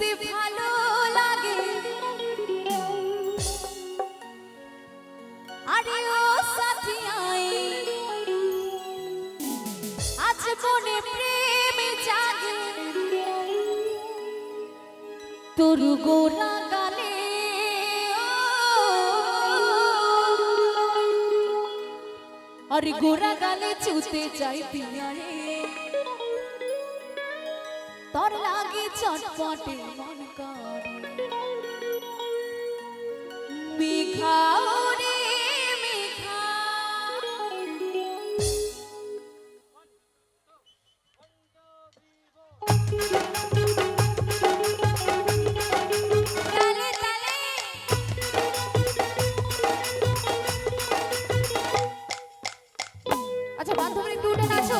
দেখতে ভালো লাগে। আরে ও সাথী আই আজ মনে প্রেমে জাগে। তোর গোরা গালে আরে গোরা গালে চুতে চাই পিয়ারে। তোর লাগে চটপটে মন করে। মেঘাও আচ্ছা বান্ধবী একটু উঠে নাচো।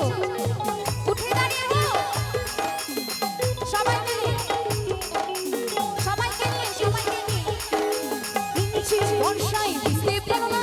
সংশয় দিতে পারো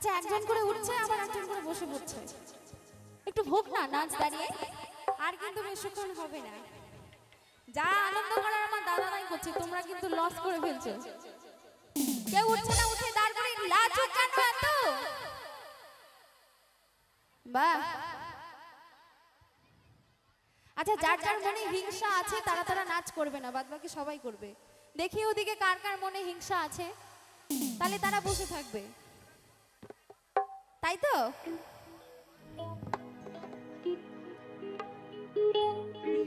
আচ্ছা, আচ্ছা একজন আচ্ছা, করে উঠছে আবার একজন করে বসে পড়ছে। একটু ভোগ না নাচ দাঁড়িয়ে? আর কিন্তু বেশিক্ষণ হবে না। যা আনন্দ করার আমার দাদা নাই করছে তোমরা কিন্তু লস করে ফেলছো। কেউ উঠছে না উঠে দাঁড় করে লাচু কেন এত? বাহ। আচ্ছা যার যার মনে হিংসা আছে তারা তারা নাচ করবে না বাদ বাকি সবাই করবে। দেখি ওদিকে কার কার মনে হিংসা আছে। তাহলে তারা বসে থাকবে। তাই তো?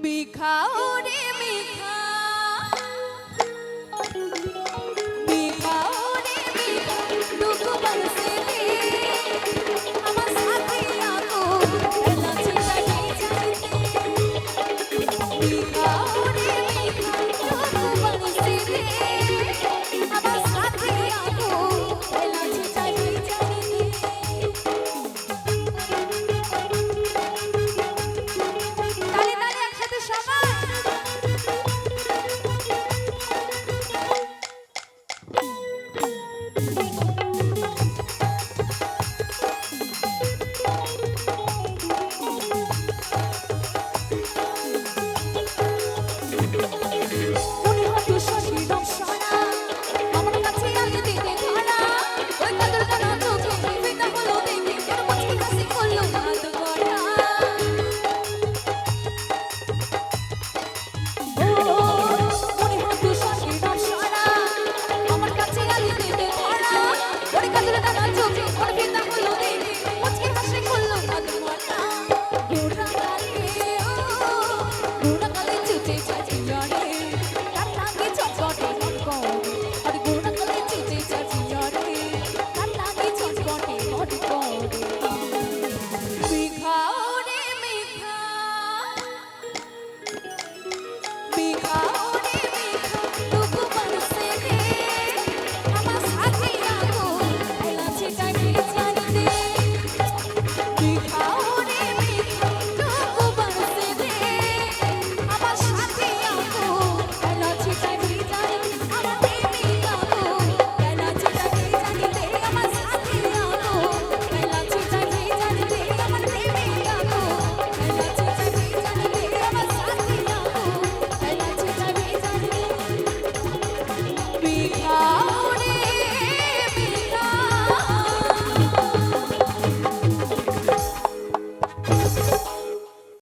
বিখাও